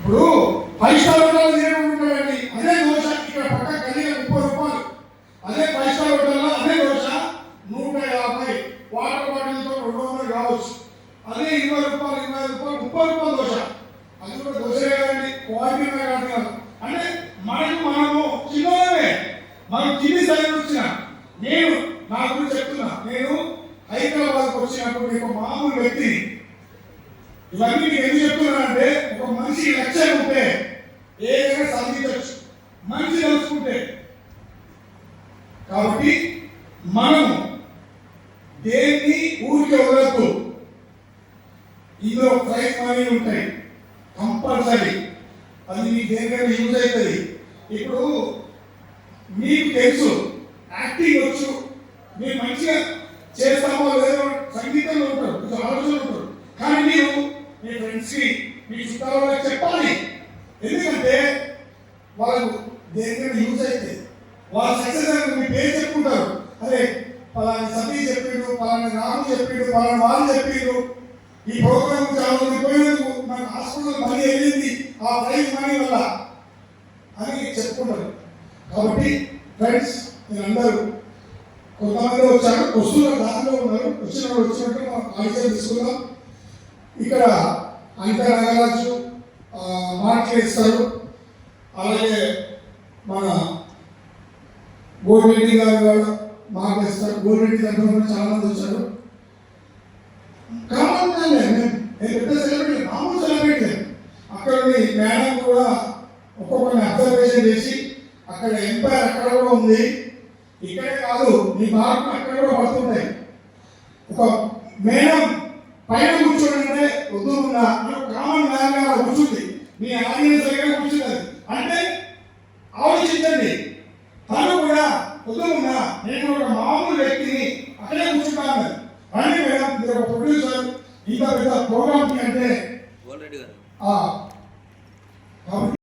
ఇప్పుడు five star hotel తినకుంటాడండి అదే దోశ ఇక్కడ పక్క కలిగే ముప్పై రూపాయలు. అదే ఫైవ్ స్టార్ హోటల్లో అదే దోశ నూట యాభై. వాటర్ బాటిల్తో రెండు వందలు కావచ్చు. అదే ఇరవై రూపాయలు ఇరవై రూపాయలు ముప్పై రూపాయలు దోశ. అది కూడా దోశ కదండి క్వాలిటీ కాదు కాదు. అంటే మనకు మనము చిన్నవే మనం తిని సైడ్ వచ్చిన నేను నా గురించి చెప్తున్నా. నేను హైదరాబాద్కి వచ్చినప్పుడు ఒక మామూలు వ్యక్తి ఇవన్నీ నేను ఎందుకు చెప్తున్నానంటే ఒక మంచి లక్ష్యం ఉంటే ఏదైనా సాధించవచ్చు. మంచి తెలుసుకుంటే కాబట్టి మనము దేన్ని ఊరికి వదలద్దు. ఇందులో ప్రైజ్ మనీ ఉంటాయి. కంపల్సరీ. అది మీకు దేనికైనా యూజ్ అవుతుంది. ఇప్పుడు మీకు తెలుసు యాక్టింగ్ వచ్చు. మీరు మంచిగా చేస్తామో లేదో సంగీతంలో ఉంటారు కొంచెం ఆలోచన ఉంటారు. కానీ మీరు మీ ఫ్రెండ్స్కి మీ చుట్టాల చెప్పాలి. ఎందుకంటే వాళ్ళు దేనికైనా యూజ్ అయితే వాళ్ళ సక్సెస్ అయిన మీ పేరు చెప్పుకుంటారు. అరే పలానా సతీ చెప్పిండు పలానా రాము చెప్పిండు పలానా వాళ్ళు చెప్పిండు. ఈ ప్రోగ్రామ్ చాలా మంది పోయినందుకు మన హాస్పిటల్ మనీ వెళ్ళింది. ఆ ప్రైజ్ మనీ వల్ల అని చెప్పుకుంటారు. కాబట్టి ఫ్రెండ్స్ మీరందరూ కొంతమంది వచ్చారు వస్తున్న దారిలో ఉన్నారు. వచ్చిన వాళ్ళు వచ్చినట్టు మనం ఆలోచన తీసుకుందాం. ఇక్కడ అంక నాగరాజు మాట్లాడిస్తారు అలాగే మన గోరెడ్డి గారు కూడా మాట్లాడిస్తారు గోరెడ్డి దగ్గర కూడా చాలా మంది వచ్చారు. కామన్ నేను పెద్ద సెలబ్రిటీ మామూలు సెలబ్రిటీ అక్కడ మేడం కూడా ఒక్కొక్కరిని అబ్జర్వేషన్ చేసి అక్కడ ఎంపైర్ అక్కడ కూడా ఉంది. ఇక్కడే కాదు మీ మార్కులు అక్కడ కూడా పడుతుంటాయి. ఒక మేడం మీ ఆడియన్స్ దగ్గర కూర్చున్నది. అంటే ఆలోచించండి. తను కూడా వద్దు నేను ఒక మామూలు వ్యక్తిని అక్కడే కూర్చుంటాను. రండి మేడం మీరు ఒక ప్రొడ్యూసర్ ఇంత పెద్ద ప్రోగ్రామ్ అంటే